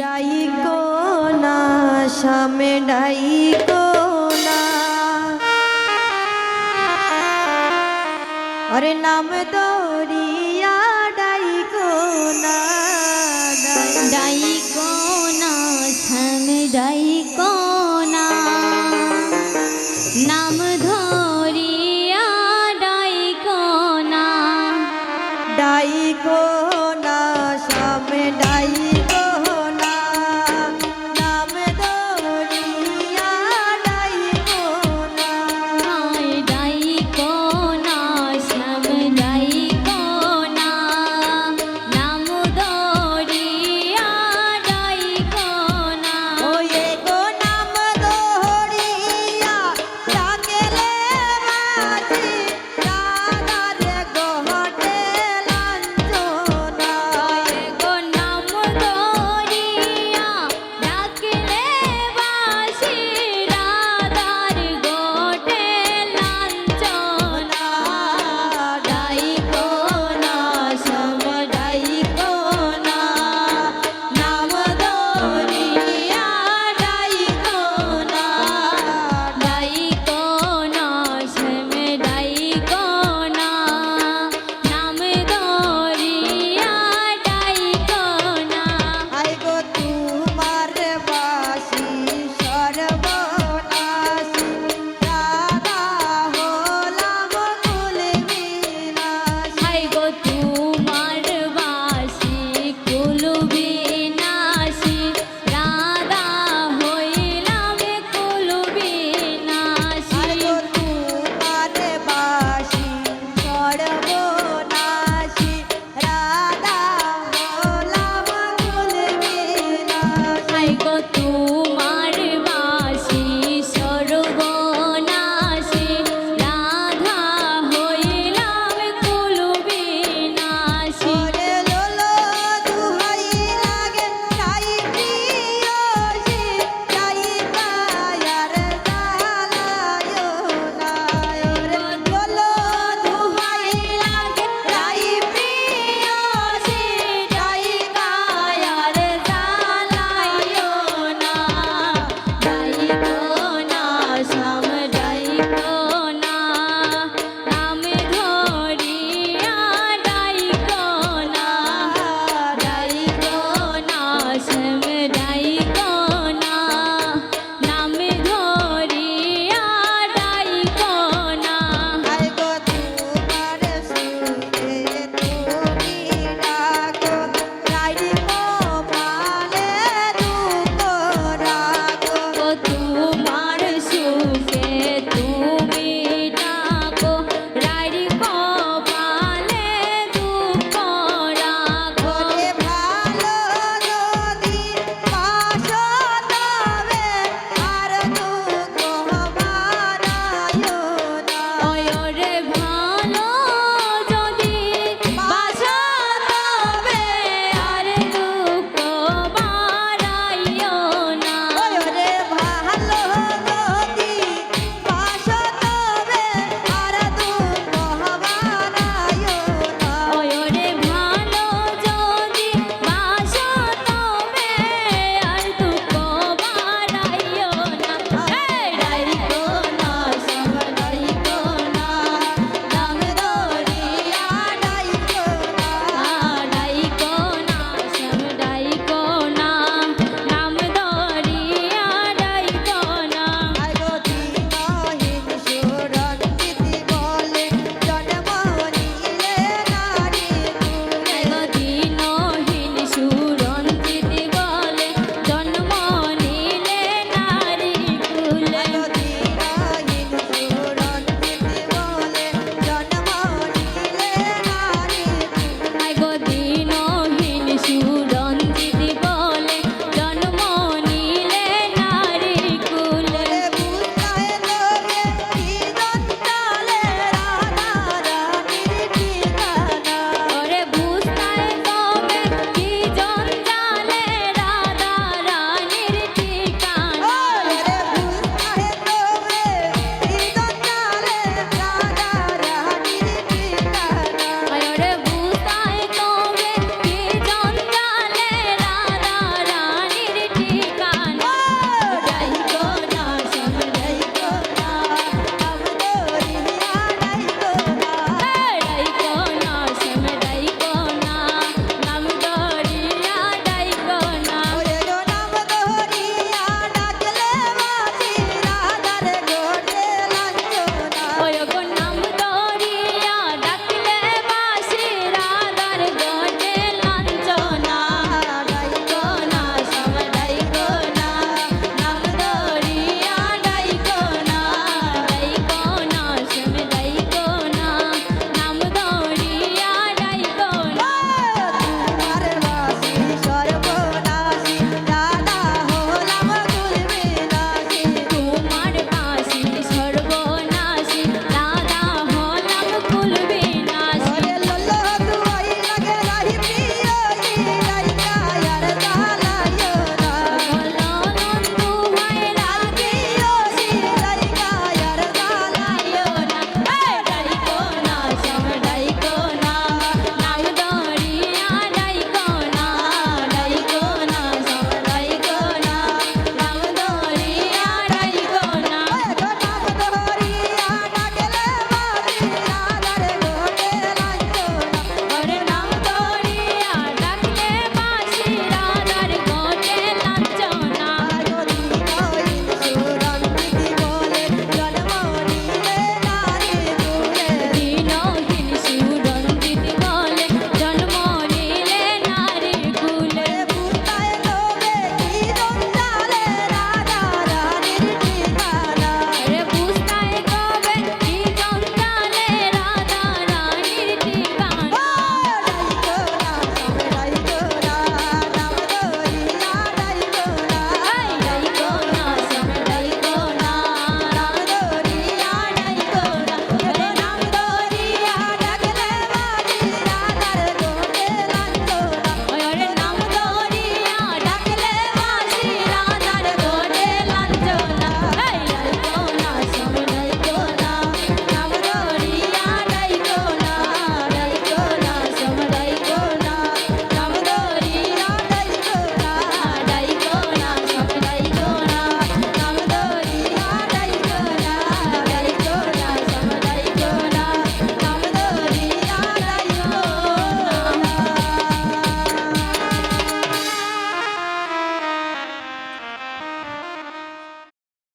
ডাইকো না সামে ডাইকো না। আরে নাম দরিয়া ডাইকো না ডাইকো না সামে ডাইকো ডাই কোনা নাম ধরিয়া ডাইকো না। ডাইকো